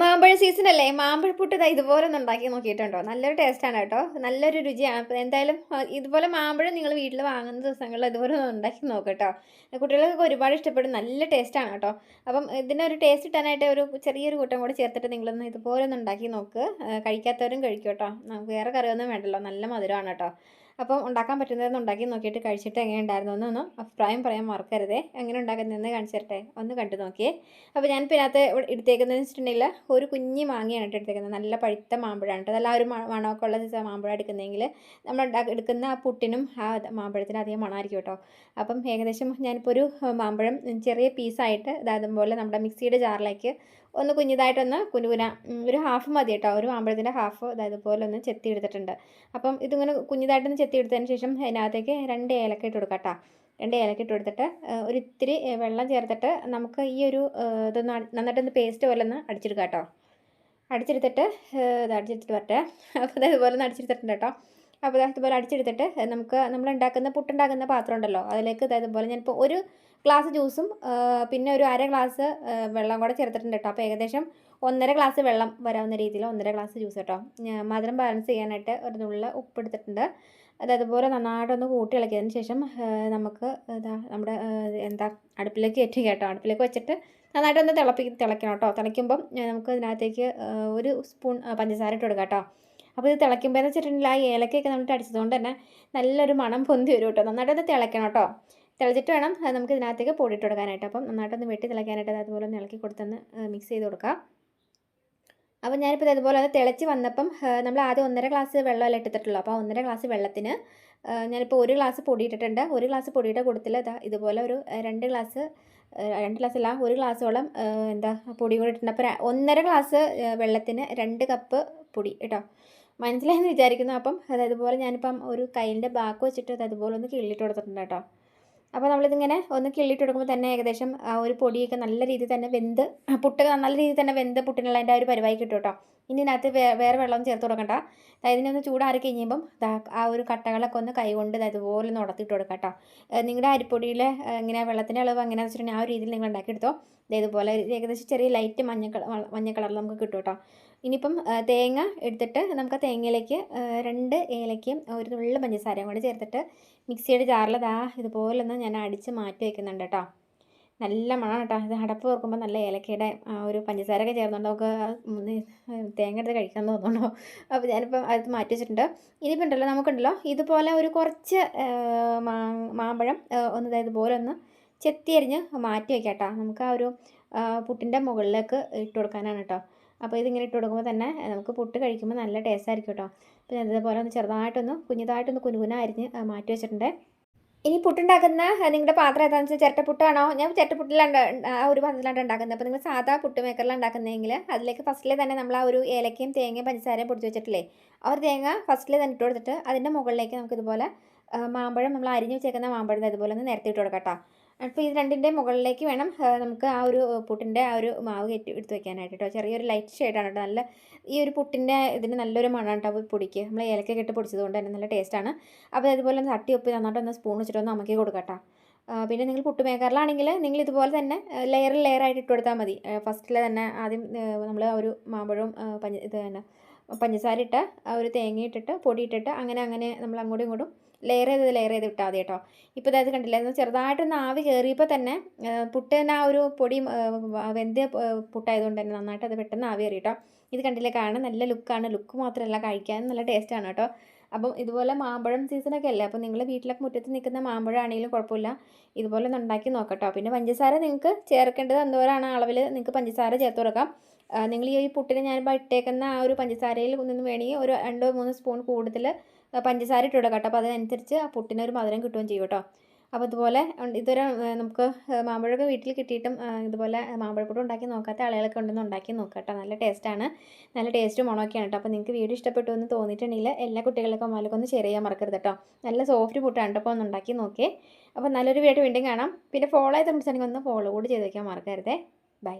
മാമ്പഴ സീസൺ അല്ലേ? മാമ്പഴപ്പുട്ട് ഇതാ ഇതുപോലെ ഒന്ന് ഉണ്ടാക്കി നോക്കിയിട്ടുണ്ടോ? നല്ലൊരു ടേസ്റ്റാണ് കേട്ടോ. നല്ലൊരു രുചിയാണ് അപ്പോൾ എന്തായാലും ഇതുപോലെ മാമ്പഴം നിങ്ങൾ വീട്ടിൽ വാങ്ങുന്ന ദിവസങ്ങളിൽ ഇതുപോലെ ഒന്ന് ഉണ്ടാക്കി നോക്കട്ടോ കുട്ടികൾക്കൊക്കെ ഒരുപാട് ഇഷ്ടപ്പെടും. നല്ല ടേസ്റ്റാണ് കേട്ടോ. അപ്പം ഇതിനൊരു ടേസ്റ്റ് കിട്ടാനായിട്ട് ഒരു ചെറിയൊരു കൂട്ടം കൂടി ചേർത്തിട്ട് നിങ്ങളൊന്ന് ഇതുപോലെ ഒന്ന് ഉണ്ടാക്കി നോക്ക്. കഴിക്കാത്തവരും കഴിക്കും കേട്ടോ. നമുക്ക് വേറെ കറിയൊന്നും വേണ്ടല്ലോ. നല്ല മധുരമാണ് കേട്ടോ. അപ്പം ഉണ്ടാക്കാൻ പറ്റുന്നതെന്ന് ഉണ്ടാക്കി നോക്കിയിട്ട് കഴിച്ചിട്ട് എങ്ങനെ ഉണ്ടായിരുന്നു എന്നൊന്ന് അഭിപ്രായം പറയാൻ മറക്കരുതേ. എങ്ങനെ ഉണ്ടാക്കുന്നതെന്ന് കാണിച്ചു ഒന്ന് കണ്ടു നോക്കിയേ. അപ്പോൾ ഞാൻ ഇതിനകത്ത് എടുത്തേക്കുന്നതെന്ന് വെച്ചിട്ടുണ്ടെങ്കിൽ ഒരു കുഞ്ഞി മാങ്ങയാണ് കേട്ടോ എടുത്തേക്കുന്നത്. നല്ല പഴുത്ത മാമ്പഴമാണ് കേട്ടോ. അതല്ല ഒരു മണമൊക്കെ ഉള്ള മാമ്പഴം എടുക്കുന്നതെങ്കിൽ നമ്മൾ എടുക്കുന്ന ആ പുട്ടിനും ആ മാമ്പഴത്തിന് അധികം മണമായിരിക്കും കേട്ടോ. അപ്പം ഏകദേശം ഞാനിപ്പോൾ ഒരു മാമ്പഴം ചെറിയ പീസായിട്ട് അതുപോലെ നമ്മുടെ മിക്സിയുടെ ജാറിലേക്ക് ഒന്ന് കുഞ്ഞിതായിട്ടൊന്ന് കുനുകുന ഒരു ഹാഫ് മതി കേട്ടോ ഒരു മാമ്പഴത്തിന്റെ ഹാഫ് അതായത് പോലെ ഒന്ന് ചെത്തി എടുത്തിട്ടുണ്ട് അപ്പം ഇതിങ്ങനെ കുഞ്ഞിതായിട്ടൊന്ന് ചെത്തി എടുത്തതിന് ശേഷം അതിനകത്തേക്ക് രണ്ട് ഏലക്ക ഇട്ട് കൊടുക്കാം കേട്ടോ രണ്ട് ഏലക്ക ഇട്ട് കൊടുത്തിട്ട് ഒരു ഇത്തിരി വെള്ളം ചേർത്തിട്ട് നമുക്ക് ഈ ഒരു ഇതൊന്ന് നന്നായിട്ടൊന്ന് പേസ്റ്റ് പോലെ ഒന്ന് അടിച്ചെടുക്കാം കേട്ടോ അടിച്ചെടുത്തിട്ട് ഇത് അടിച്ചെടുത്തിട്ട് വരട്ടെ. അപ്പോൾ ഇത് ഇതുപോലെ ഒന്ന് അടിച്ചെടുത്തിട്ടുണ്ട് കേട്ടോ അപ്പോൾ ഇത് ഇതുപോലെ അടിച്ചെടുത്തിട്ട് നമുക്ക് നമ്മൾ ഉണ്ടാക്കുന്ന പുട്ടുണ്ടാക്കുന്ന പാത്രം ഉണ്ടല്ലോ. അതിലേക്ക് ഇതുപോലെ ഞാനിപ്പോൾ ഒരു ഗ്ലാസ് ജ്യൂസും പിന്നെ ഒരു അര ഗ്ലാസ് വെള്ളം കൂടെ ചേർത്തിട്ടുണ്ട് കേട്ടോ അപ്പോൾ ഏകദേശം ഒന്നര ഗ്ലാസ് വെള്ളം വരാവുന്ന രീതിയിൽ ഒന്നര ഗ്ലാസ് ജ്യൂസ് കേട്ടോ മധുരം ബാലൻസ് ചെയ്യാനായിട്ട് ഒരു നുള്ള ഉപ്പ് എടുത്തിട്ടുണ്ട്. അത് അതുപോലെ നന്നായിട്ടൊന്ന് കൂട്ടി ഇളക്കിയതിന് ശേഷം നമുക്ക് ഇതാ നമ്മുടെ എന്താ അടുപ്പിലേക്ക് കയറ്റി കേട്ടോ. അടുപ്പിലേക്ക് വെച്ചിട്ട് നന്നായിട്ടൊന്ന് തിളപ്പി തിളയ്ക്കണം കേട്ടോ തിളയ്ക്കുമ്പം നമുക്ക് ഇതിനകത്തേക്ക് ഒരു സ്പൂൺ പഞ്ചസാര ഇട്ട് കൊടുക്കാം കേട്ടോ അപ്പോൾ ഇത് തിളയ്ക്കുമ്പോഴെന്ന് വെച്ചിട്ടുണ്ടെങ്കിൽ ആ ഏലക്കയൊക്കെ നമ്മൾ അടിച്ചതുകൊണ്ട് തന്നെ നല്ലൊരു മണം പൊന്തി വരും കേട്ടോ നന്നായിട്ടൊന്ന് തിളയ്ക്കണം കേട്ടോ തിളച്ചിട്ട് വേണം നമുക്ക് ഇതിനകത്തേക്ക് പൊടിയിട്ട് കൊടുക്കാനായിട്ട്. അപ്പം നന്നായിട്ടൊന്ന് വെട്ടി തിളയ്ക്കാനായിട്ട് അത് അതുപോലെ ഒന്ന് ഇളക്കി കൊടുത്തൊന്ന് മിക്സ് ചെയ്ത് കൊടുക്കാം. അപ്പം ഞാനിപ്പോൾ ഇതുപോലെ അത് തിളച്ച് വന്നപ്പം നമ്മൾ ആദ്യം ഒന്നര ഗ്ലാസ് വെള്ളമല്ല ഇട്ടിട്ടുള്ളൂ. അപ്പോൾ ഒന്നര ഗ്ലാസ് വെള്ളത്തിന് ഞാനിപ്പോൾ ഒരു ഗ്ലാസ് പൊടി ഇട്ടിട്ടുണ്ട്. ഒരു ഗ്ലാസ് പൊടിയുടെ കൂട്ടത്തിൽ ഇതാ ഇതുപോലെ ഒരു രണ്ട് ഗ്ലാസ് രണ്ട് ഗ്ലാസ് അല്ല ഒരു ഗ്ലാസ്സോളം എന്താ പൊടി കൂടി ഇട്ടിട്ടുണ്ട്. അപ്പോൾ ഒന്നര ഗ്ലാസ് വെള്ളത്തിന് രണ്ട് കപ്പ് പൊടി കേട്ടോ. മനസ്സിലായെന്ന് വിചാരിക്കുന്നു. അപ്പം അതായത് പോലെ ഞാനിപ്പം ഒരു കയ്യിന്റെ ബാക്ക് വെച്ചിട്ട് അത് അതുപോലെ ഒന്ന് കിള്ളിയിട്ട് കൊടുത്തിട്ടുണ്ട് കേട്ടോ. അപ്പോൾ നമ്മളിതിങ്ങനെ ഒന്ന് കിള്ളിയിട്ട് കൊടുക്കുമ്പോൾ തന്നെ ഏകദേശം ഒരു പൊടിയൊക്കെ നല്ല രീതിയിൽ തന്നെ വെന്ത് പുട്ട് നല്ല രീതിയിൽ തന്നെ വെന്ത് പുട്ടിനുള്ള അതിന്റെ ആ ഒരു പരിവായി കിട്ടും കേട്ടോ ഇനി ഇതിനകത്ത് വേറെ വെള്ളം ചേർത്ത് കൊടുക്കണ്ട. അതായത് ഇതിനൊന്ന് ചൂടാറി കഴിയുമ്പം ആ ഒരു കട്ടകളൊക്കെ ഒന്ന് കൈകൊണ്ട് അതുപോലെ ഒന്ന് ഉടത്തിട്ട് കൊടുക്കാം കേട്ടോ നിങ്ങളുടെ അരിപ്പൊടിയിൽ ഇങ്ങനെ വെള്ളത്തിന്റെ അളവ് എങ്ങനെയാണെന്ന് വെച്ചിട്ടുണ്ടെങ്കിൽ ആ ഒരു രീതിയിൽ നിങ്ങൾ ഉണ്ടാക്കിയെടുത്തോ. ഇതേപോലെ ഏകദേശം ചെറിയ ലൈറ്റ് മഞ്ഞ കളർ മഞ്ഞ കളറിൽ നമുക്ക് കിട്ടും കേട്ടോ ഇനിയിപ്പം തേങ്ങ എടുത്തിട്ട് നമുക്ക് തേങ്ങയിലേക്ക് രണ്ട് ഏലക്കയും ഒരു തുള്ളി പഞ്ചസാരയും കൂടി ചേർത്തിട്ട് മിക്സിയുടെ ജാറിൽ ദാ ഇതുപോലെ ഒന്ന് ഞാൻ അടിച്ച് മാറ്റി വയ്ക്കുന്നുണ്ട് കേട്ടോ. നല്ല മണം കേട്ടോ. ഇത് അടപ്പ് ഓർക്കുമ്പോൾ നല്ല ഏലക്കയുടെ ഒരു പഞ്ചസാരയൊക്കെ ചേർന്നുകൊണ്ട് നമുക്ക് തേങ്ങ എടുത്ത് കഴിക്കാൻ തോന്നുന്നുണ്ടോ അപ്പോൾ ഞാനിപ്പോൾ അത് മാറ്റി വെച്ചിട്ടുണ്ട്. ഇനിയിപ്പോൾ ഉണ്ടല്ലോ നമുക്കുണ്ടല്ലോ ഇതുപോലെ ഒരു കുറച്ച് മാമ്പഴം ഒന്ന് ഇതുപോലെ ഒന്ന് ചെത്തിയരിഞ്ഞ് മാറ്റി വയ്ക്കാം കേട്ടോ. നമുക്ക് ആ ഒരു പുട്ടിന്റെ മുകളിലേക്ക് ഇട്ട് കൊടുക്കാനാണ് കേട്ടോ. അപ്പോൾ ഇതിങ്ങനെ ഇട്ട് കൊടുക്കുമ്പോൾ തന്നെ നമുക്ക് പുട്ട് കഴിക്കുമ്പോൾ നല്ല ടേസ്റ്റ് ആയിരിക്കും കേട്ടോ. പിന്നെ ഞാൻ ഇതുപോലെ ഒന്ന് ചെറുതായിട്ടൊന്ന് കുഞ്ഞതായിട്ടൊന്ന് കുനുകുന അരിഞ്ഞ് മാറ്റി വെച്ചിട്ടുണ്ട്. ഇനി പുട്ടുണ്ടാക്കുന്ന നിങ്ങളുടെ പാത്രം ഏതാണെന്ന് വെച്ചാൽ ചിരട്ടപ്പുട്ടാണോ? ഞാൻ ചിരട്ടപ്പുട്ടിലാണ് ആ ഒരു പാത്രത്തിലാണ് ഉണ്ടാക്കുന്നത്. അപ്പോൾ നിങ്ങൾ സാധാ പുട്ട് മേക്കറിലാണ് ഉണ്ടാക്കുന്നതെങ്കിൽ അതിലേക്ക് ഫസ്റ്റിലെ തന്നെ നമ്മൾ ആ ഒരു ഏലക്കയും തേങ്ങയും പഞ്ചസാരയും പൊടിച്ച് വെച്ചിട്ടില്ലേ ആ ഒരു തേങ്ങ ഫസ്റ്റിൽ തന്നെ ഇട്ട് കൊടുത്തിട്ട് അതിന്റെ മുകളിലേക്ക് നമുക്കിതുപോലെ മാമ്പഴം നമ്മൾ അരിഞ്ഞ് വെച്ചേക്കുന്ന മാമ്പഴം അതുപോലെ ഇതുപോലെ ഒന്ന് നേരത്തെ ഇട്ട് കൊടുക്കാം അപ്പോൾ ഇത് രണ്ടിന്റെ മുകളിലേക്ക് വേണം നമുക്ക് ആ ഒരു പുട്ടിന്റെ ആ ഒരു മാവ് കയറ്റി എടുത്ത് വെക്കാനായിട്ട് കേട്ടോ. ചെറിയൊരു ലൈറ്റ് ഷെയ്ഡാണ് കേട്ടോ. നല്ല ഈ ഒരു പുട്ടിന്റെ ഇതിന് നല്ലൊരു മണം കേട്ടോ പൊടിക്ക്. നമ്മൾ ഏലക്ക ഇട്ട് പൊടിച്ചത് കൊണ്ട് തന്നെ നല്ല ടേസ്റ്റാണ് അപ്പോൾ അതുപോലെ ഒന്ന് തട്ടി ഒപ്പി നന്നായിട്ട് ഒന്ന് സ്പൂൺ വെച്ചിട്ട് ഒന്ന് അമക്കി കൊടുക്കാം പിന്നെ നിങ്ങൾ പുട്ട് മേക്കറിലാണെങ്കിൽ നിങ്ങൾ ഇതുപോലെ തന്നെ ലെയർ ആയിട്ട് ഇട്ട് കൊടുത്താൽ മതി. ഫസ്റ്റിൽ തന്നെ ആദ്യം നമ്മൾ ഒരു മാമ്പഴവും പഞ്ച ഇത് തന്നെ പഞ്ചസാര ഇട്ട് ഒരു തേങ്ങ ഇട്ടിട്ട് പൊടി ഇട്ടിട്ട് അങ്ങനെ അങ്ങനെ നമ്മൾ അങ്ങോട്ടും ഇങ്ങോട്ടും ലെയർ ചെയ്ത് ലെയർ ചെയ്ത് ഇട്ടാൽ മതി കേട്ടോ. ഇപ്പോൾ അതായത് കണ്ടില്ല? ചെറുതായിട്ടൊന്ന് ആവി കയറിയപ്പോൾ തന്നെ പുട്ടിന് ആ ഒരു പൊടി വെന്തിയ പുട്ടായതുകൊണ്ട് തന്നെ നന്നായിട്ട് അത് പെട്ടെന്ന് ആവി കയറി കേട്ടോ. ഇത് കണ്ടില്ലേ? കാണാൻ നല്ല ലുക്കാണ് ലുക്ക് മാത്രമല്ല കഴിക്കാൻ നല്ല ടേസ്റ്റാണ് കേട്ടോ. അപ്പം ഇതുപോലെ മാമ്പഴം സീസണൊക്കെ അല്ലേ? അപ്പോൾ നിങ്ങൾ വീട്ടിലൊക്കെ മുറ്റത്ത് നിൽക്കുന്ന മാമ്പഴം ആണെങ്കിലും കുഴപ്പമില്ല. ഇതുപോലെ ഒന്ന് ഉണ്ടാക്കി നോക്കട്ടോ പിന്നെ പഞ്ചസാര നിങ്ങൾക്ക് ചേർക്കേണ്ടത് എന്തോരാണ് അളവിൽ നിങ്ങൾക്ക് പഞ്ചസാര ചേർത്ത് കൊടുക്കാം. നിങ്ങൾ ഈ പുട്ടിന് ഞാൻ ഇട്ടേക്കുന്ന ആ ഒരു പഞ്ചസാരയിൽ നിന്ന് വേണമെങ്കിൽ ഒരു രണ്ടോ മൂന്നോ സ്പൂൺ കൂടുതൽ പഞ്ചസാര ഇട്ട് കൊടുക്കാം കേട്ടോ. അപ്പോൾ അതിനനുസരിച്ച് ആ പുട്ടിന് ഒരു മധുരം കിട്ടുകയും ചെയ്യും കേട്ടോ. അപ്പോൾ ഇതുപോലെ. ഇതുവരെ നമുക്ക് മാമ്പഴമൊക്കെ വീട്ടിൽ കിട്ടിയിട്ടും ഇതുപോലെ മാമ്പഴപ്പൊടി ഉണ്ടാക്കി നോക്കാത്ത ആളുകളൊക്കെ ഉണ്ടെന്ന് ഉണ്ടാക്കി നോക്കാം കേട്ടോ. നല്ല ടേസ്റ്റാണ് നല്ല ടേസ്റ്റും മണമൊക്കെയാണ് കേട്ടോ. അപ്പോൾ നിങ്ങൾക്ക് വീഡിയോ ഇഷ്ടപ്പെട്ടു എന്ന് തോന്നിയിട്ടുണ്ടെങ്കിൽ എല്ലാ കുട്ടികൾക്കും അമ്മയിലൊക്കെ ഒന്ന് ഷെയർ ചെയ്യാൻ മറക്കരുത് കേട്ടോ. നല്ല സോഫ്റ്റ് പുട്ടാണ് കേട്ടോ. ഒന്ന് ഉണ്ടാക്കി നോക്കിയേ. അപ്പോൾ നല്ലൊരു വീഡിയോ വീണ്ടും കാണാം. പിന്നെ ഫോളോ ചെയ്ത് സംസാരിക്കുമ്പോൾ ഒന്ന് ഫോളോ കൂടി ചെയ്ത് വയ്ക്കാൻ മറക്കരുതേ. ബൈ